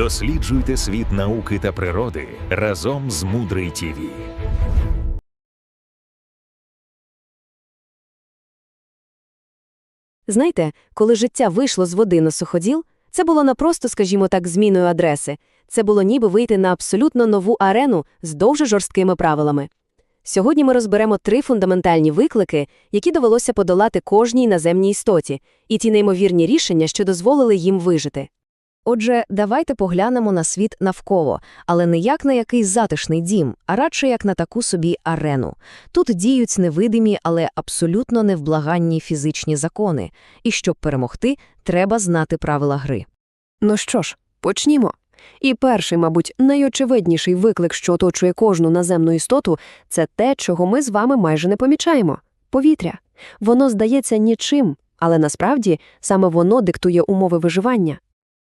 Досліджуйте світ науки та природи разом з Мудрий ТІВІ. Знаєте, коли життя вийшло з води на суходіл, це було не просто, скажімо так, зміною адреси. Це було ніби вийти на абсолютно нову арену з дуже жорсткими правилами. Сьогодні ми розберемо три фундаментальні виклики, які довелося подолати кожній наземній істоті, і ті неймовірні рішення, що дозволили їм вижити. Отже, давайте поглянемо на світ навколо, але не як на якийсь затишний дім, а радше як на таку собі арену. Тут діють невидимі, але абсолютно невблаганні фізичні закони, і щоб перемогти, треба знати правила гри. Ну що ж, почнімо. І перший, мабуть, найочевидніший виклик, що оточує кожну наземну істоту, це те, чого ми з вами майже не помічаємо повітря. Воно здається нічим, але насправді саме воно диктує умови виживання.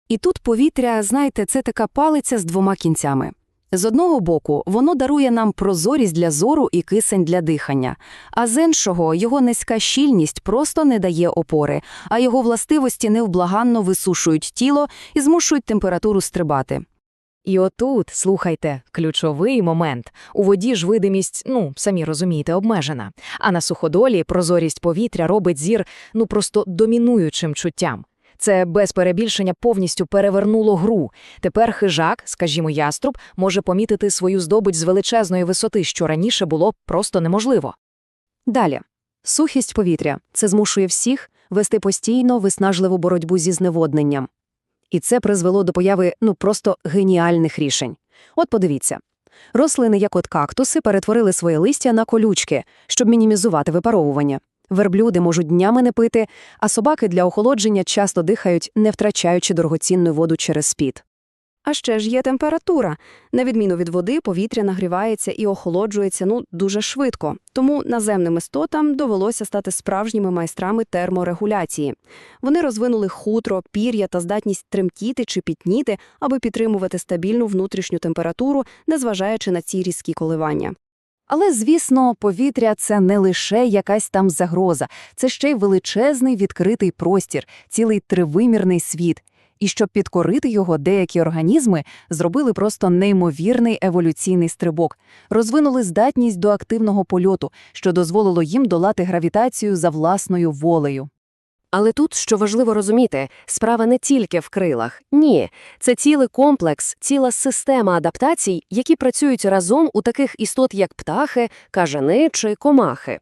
І тут повітря, знаєте, це така палиця з двома кінцями. З одного боку, воно дарує нам прозорість для зору і кисень для дихання, а з іншого його низька щільність просто не дає опори, а його властивості невблаганно висушують тіло і змушують температуру стрибати. І отут, слухайте, ключовий момент. У воді ж видимість, ну, самі розумієте, обмежена. А на суходолі прозорість повітря робить зір, ну, просто домінуючим чуттям. Це без перебільшення повністю перевернуло гру. Тепер хижак, скажімо, яструб, може помітити свою здобич з величезної висоти, що раніше було просто неможливо. Далі. Сухість повітря – це змушує всіх вести постійно виснажливу боротьбу зі зневодненням. І це призвело до появи ну просто геніальних рішень. От подивіться. Рослини, як от кактуси, перетворили своє листя на колючки, щоб мінімізувати випаровування. Верблюди можуть днями не пити, а собаки для охолодження часто дихають, не втрачаючи дорогоцінну воду через спід. А ще ж є температура. На відміну від води, повітря нагрівається і охолоджується ну дуже швидко. Тому наземним істотам довелося стати справжніми майстрами терморегуляції. Вони розвинули хутро, пір'я та здатність тремтіти чи пітніти, аби підтримувати стабільну внутрішню температуру, незважаючи на ці різкі коливання. Але, звісно, повітря це не лише якась там загроза, це ще й величезний відкритий простір, цілий тривимірний світ. І щоб підкорити його, деякі організми зробили просто неймовірний еволюційний стрибок, розвинули здатність до активного польоту, що дозволило їм долати гравітацію за власною волею. Але тут, що важливо розуміти, справа не тільки в крилах. Ні, це цілий комплекс, ціла система адаптацій, які працюють разом у таких істот, як птахи, кажани чи комахи.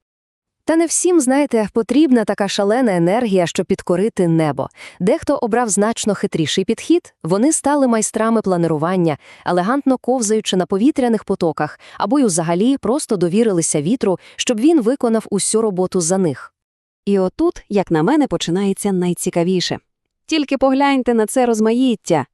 Та не всім, знаєте, потрібна така шалена енергія, щоб підкорити небо. Дехто обрав значно хитріший підхід, вони стали майстрами планирування, елегантно ковзаючи на повітряних потоках, або й взагалі просто довірилися вітру, щоб він виконав усю роботу за них. І отут, як на мене, починається найцікавіше. Тільки погляньте на це розмаїття.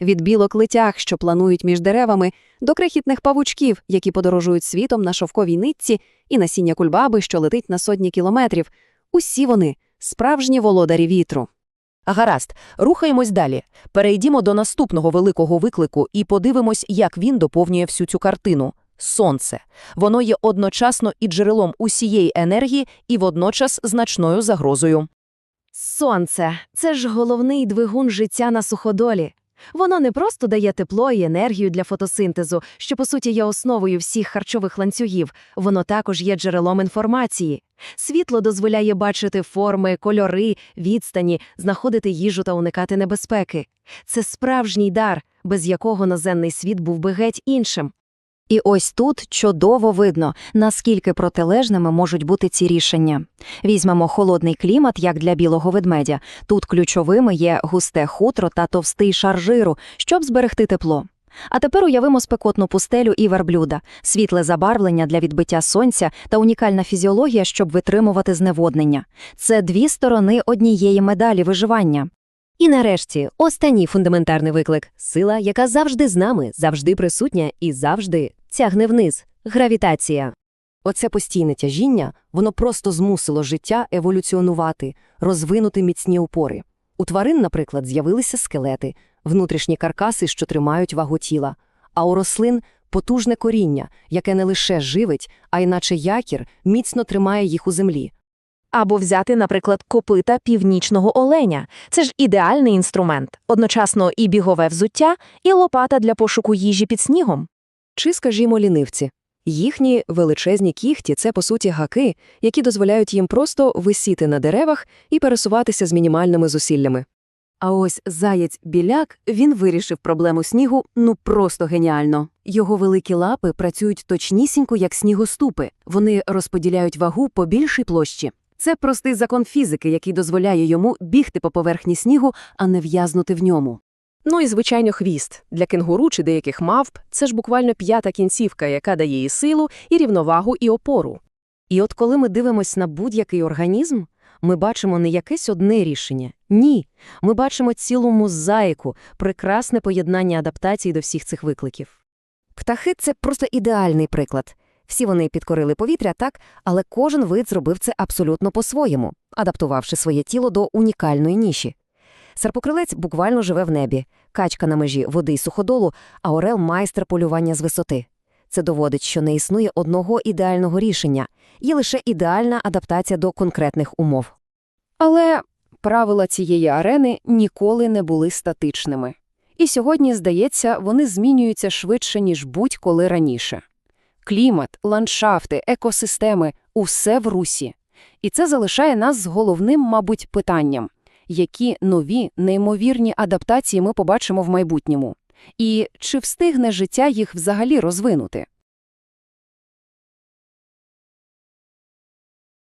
Від білок летях, що планують між деревами, до крихітних павучків, які подорожують світом на шовковій нитці, і насіння кульбаби, що летить на сотні кілометрів. Усі вони – справжні володарі вітру. Гаразд, рухаємось далі. Перейдімо до наступного великого виклику і подивимось, як він доповнює всю цю картину. Сонце. Воно є одночасно і джерелом усієї енергії, і водночас значною загрозою. Сонце – це ж головний двигун життя на суходолі. Воно не просто дає тепло і енергію для фотосинтезу, що, по суті, є основою всіх харчових ланцюгів, воно також є джерелом інформації. Світло дозволяє бачити форми, кольори, відстані, знаходити їжу та уникати небезпеки. Це справжній дар, без якого наземний світ був би геть іншим. І ось тут чудово видно, наскільки протилежними можуть бути ці рішення. Візьмемо холодний клімат, як для білого ведмедя. Тут ключовими є густе хутро та товстий шар жиру, щоб зберегти тепло. А тепер уявимо спекотну пустелю і верблюда, світле забарвлення для відбиття сонця та унікальна фізіологія, щоб витримувати зневоднення. Це дві сторони однієї медалі виживання. І нарешті, останній фундаментарний виклик – сила, яка завжди з нами, завжди присутня і завжди тягне вниз – гравітація. Оце постійне тяжіння, воно просто змусило життя еволюціонувати, розвинути міцні опори. У тварин, наприклад, з'явилися скелети, внутрішні каркаси, що тримають вагу тіла, а у рослин – потужне коріння, яке не лише живить, а й якір, міцно тримає їх у землі. Або взяти, наприклад, копита північного оленя. Це ж ідеальний інструмент, одночасно і бігове взуття, і лопата для пошуку їжі під снігом. Чи, скажімо, лінивці. Їхні величезні кіхті – це, по суті, гаки, які дозволяють їм просто висіти на деревах і пересуватися з мінімальними зусиллями. А ось заєць-біляк, він вирішив проблему снігу ну просто геніально. Його великі лапи працюють точнісінько, як снігоступи. Вони розподіляють вагу по більшій площі. Це простий закон фізики, який дозволяє йому бігти по поверхні снігу, а не в'язнути в ньому. Ну і, звичайно, хвіст. Для кенгуру чи деяких мавп це ж буквально п'ята кінцівка, яка дає і силу, і рівновагу, і опору. І от коли ми дивимося на будь-який організм, ми бачимо не якесь одне рішення. Ні. Ми бачимо цілу мозаїку, прекрасне поєднання адаптацій до всіх цих викликів. Птахи – це просто ідеальний приклад. Всі вони підкорили повітря, так, але кожен вид зробив це абсолютно по-своєму, адаптувавши своє тіло до унікальної ніші. Серпокрилець буквально живе в небі, качка на межі води й суходолу, а орел – майстер полювання з висоти. Це доводить, що не існує одного ідеального рішення, є лише ідеальна адаптація до конкретних умов. Але правила цієї арени ніколи не були статичними. І сьогодні, здається, вони змінюються швидше, ніж будь-коли раніше. Клімат, ландшафти, екосистеми – усе в русі. І це залишає нас з головним, мабуть, питанням – які нові, неймовірні адаптації ми побачимо в майбутньому? І чи встигне життя їх взагалі розвинути?